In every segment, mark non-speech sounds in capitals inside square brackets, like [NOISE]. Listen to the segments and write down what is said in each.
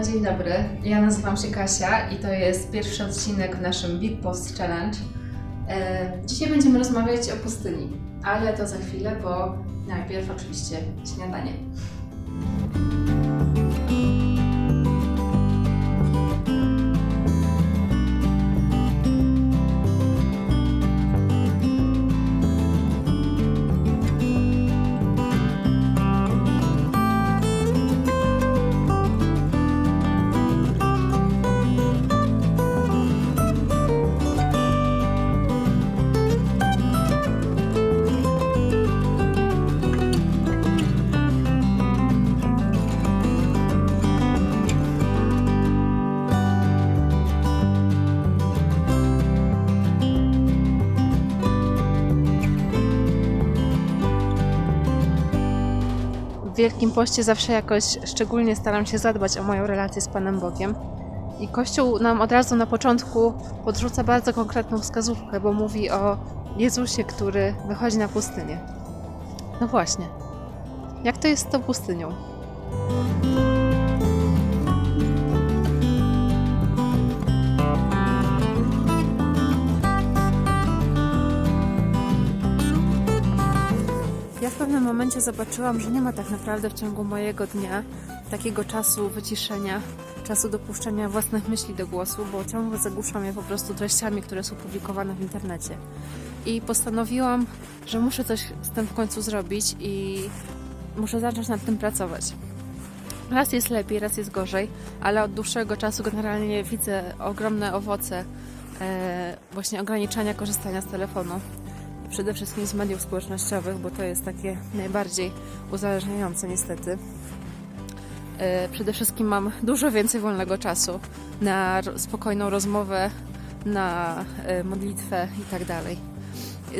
No dzień dobry, ja nazywam się Kasia i to jest pierwszy odcinek w naszym Big Post Challenge. E, Dzisiaj będziemy rozmawiać o pustyni, ale to za chwilę, bo najpierw oczywiście śniadanie. Wielkim Poście zawsze jakoś szczególnie staram się zadbać o moją relację z Panem Bogiem. I Kościół nam od razu na początku podrzuca bardzo konkretną wskazówkę, bo mówi o Jezusie, który wychodzi na pustynię. No właśnie. Jak to jest z tą pustynią? Pewnym momencie zobaczyłam, że nie ma tak naprawdę w ciągu mojego dnia takiego czasu wyciszenia, czasu dopuszczenia własnych myśli do głosu, bo ciągle zagłuszam je po prostu treściami, które są publikowane w internecie. I postanowiłam, że muszę coś z tym w końcu zrobić i muszę zacząć nad tym pracować. Raz jest lepiej, raz jest gorzej, ale od dłuższego czasu generalnie widzę ogromne owoce e, właśnie ograniczania korzystania z telefonu przede wszystkim z mediów społecznościowych, bo to jest takie najbardziej uzależniające niestety. E, Przede wszystkim mam dużo więcej wolnego czasu na spokojną rozmowę, na e, modlitwę i tak dalej.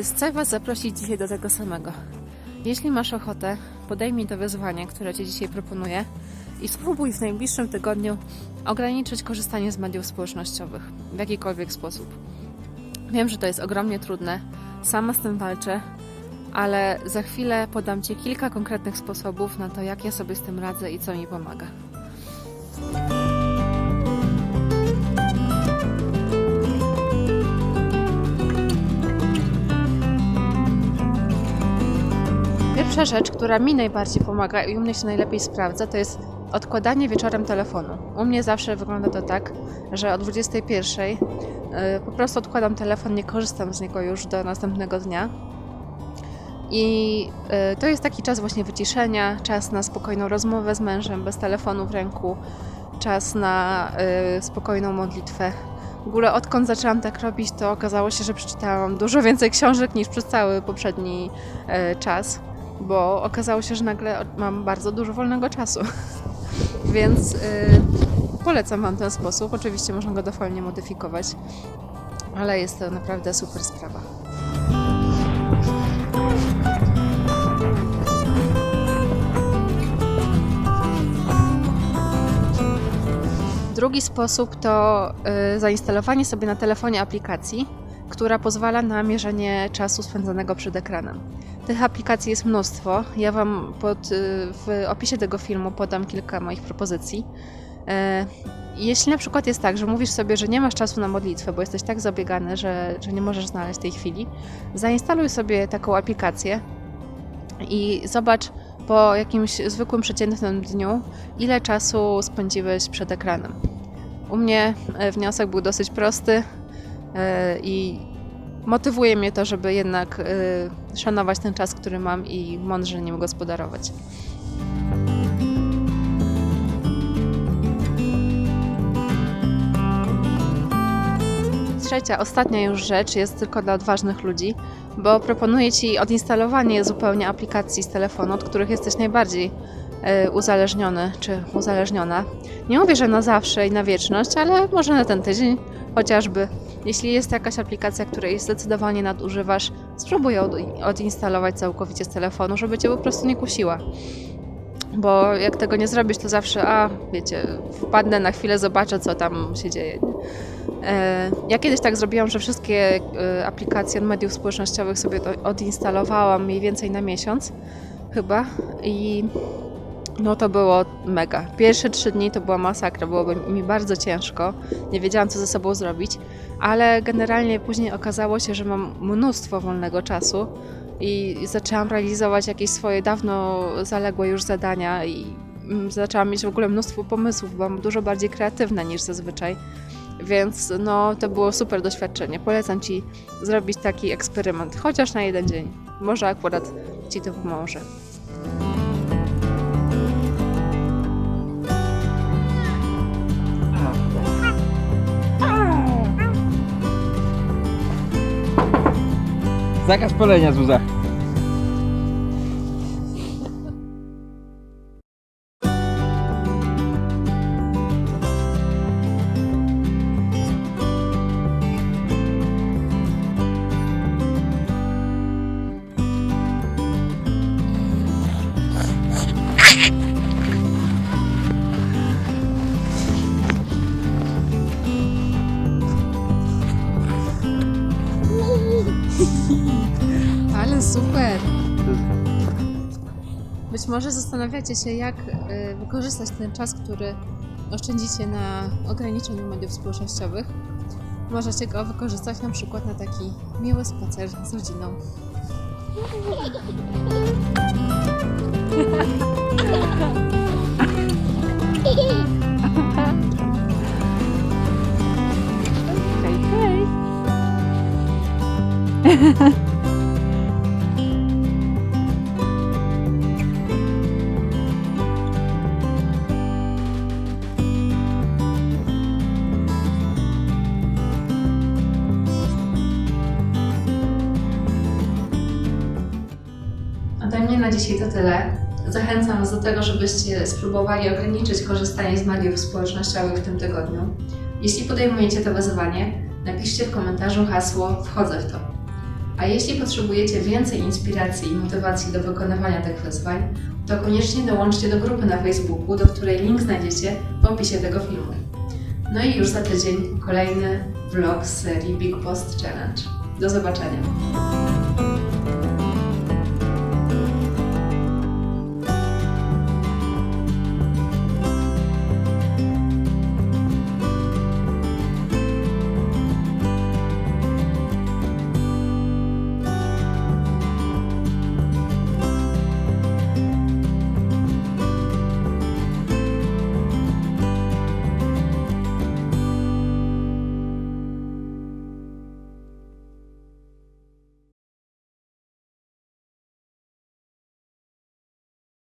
Chcę Was zaprosić dzisiaj do tego samego. Jeśli masz ochotę, podejmij to wyzwanie, które Ci dzisiaj proponuję i spróbuj w najbliższym tygodniu ograniczyć korzystanie z mediów społecznościowych w jakikolwiek sposób. Wiem, że to jest ogromnie trudne, sama z tym walczę, ale za chwilę podam Ci kilka konkretnych sposobów na to, jak ja sobie z tym radzę i co mi pomaga. Pierwsza rzecz, która mi najbardziej pomaga i u mnie się najlepiej sprawdza, to jest odkładanie wieczorem telefonu. U mnie zawsze wygląda to tak, że o 21 y, po prostu odkładam telefon, nie korzystam z niego już do następnego dnia. I y, to jest taki czas właśnie wyciszenia, czas na spokojną rozmowę z mężem bez telefonu w ręku, czas na y, spokojną modlitwę. W ogóle odkąd zaczęłam tak robić, to okazało się, że przeczytałam dużo więcej [LAUGHS] książek niż przez cały poprzedni czas, bo okazało się, że nagle mam bardzo dużo wolnego czasu. [LAUGHS] Więc y, polecam Wam ten sposób. Oczywiście można go dowolnie modyfikować, ale jest to naprawdę super sprawa. Drugi sposób to y, zainstalowanie sobie na telefonie aplikacji, która pozwala na mierzenie czasu spędzonego przed ekranem. Tych aplikacji jest mnóstwo. Ja Wam pod, y, w opisie tego filmu podam kilka moich propozycji. E, Jeśli na przykład jest tak, że mówisz sobie, że nie masz czasu na modlitwę, bo jesteś tak zabiegany, że, że nie możesz znaleźć tej chwili, zainstaluj sobie taką aplikację i zobacz po jakimś zwykłym, przeciętnym dniu, ile czasu spędziłeś przed ekranem. U mnie e, wniosek był dosyć prosty e, i motywuje mnie to, żeby jednak e, szanować ten czas, który mam i mądrze nim gospodarować. Trzecia, ostatnia już rzecz jest tylko dla odważnych ludzi, bo proponuję Ci odinstalowanie zupełnie aplikacji z telefonu, od których jesteś najbardziej e, uzależniony czy uzależniona. Nie mówię, że na zawsze i na wieczność, ale może na ten tydzień chociażby. Jeśli jest jakaś aplikacja, której zdecydowanie nadużywasz, spróbuj od- odinstalować całkowicie z telefonu, żeby Cię po prostu nie kusiła. Bo jak tego nie zrobisz, to zawsze, a wiecie, wpadnę na chwilę, zobaczę, co tam się dzieje. E, Ja kiedyś tak zrobiłam, że wszystkie e, aplikacje od mediów społecznościowych sobie to odinstalowałam mniej więcej na miesiąc chyba i No to było mega. Pierwsze trzy dni to była masakra, byłoby mi bardzo ciężko. Nie wiedziałam, co ze sobą zrobić, ale generalnie później okazało się, że mam mnóstwo wolnego czasu i zaczęłam realizować jakieś swoje dawno zaległe już zadania i mm, zaczęłam mieć w ogóle mnóstwo pomysłów, byłam dużo bardziej kreatywna niż zazwyczaj. Więc no, to było super doświadczenie. Polecam Ci zrobić taki eksperyment, chociaż na jeden dzień. Może akurat Ci to pomoże. Zakaz palenia, Zuza. Być może zastanawiacie się, jak y, wykorzystać ten czas, który oszczędzicie na ograniczeniu mediów społecznościowych. Możecie go wykorzystać na przykład na taki miły spacer z rodziną. [LAUGHS] na dzisiaj to tyle. Zachęcam Was do tego, żebyście spróbowali ograniczyć korzystanie z mediów społecznościowych w tym tygodniu. Jeśli podejmujecie to wyzwanie, napiszcie w komentarzu hasło Wchodzę w to. A jeśli potrzebujecie więcej inspiracji i motywacji do wykonywania tych wyzwań, to koniecznie dołączcie do grupy na Facebooku, do której link znajdziecie w opisie tego filmu. No i już za tydzień kolejny vlog z serii Big Post Challenge. Do zobaczenia!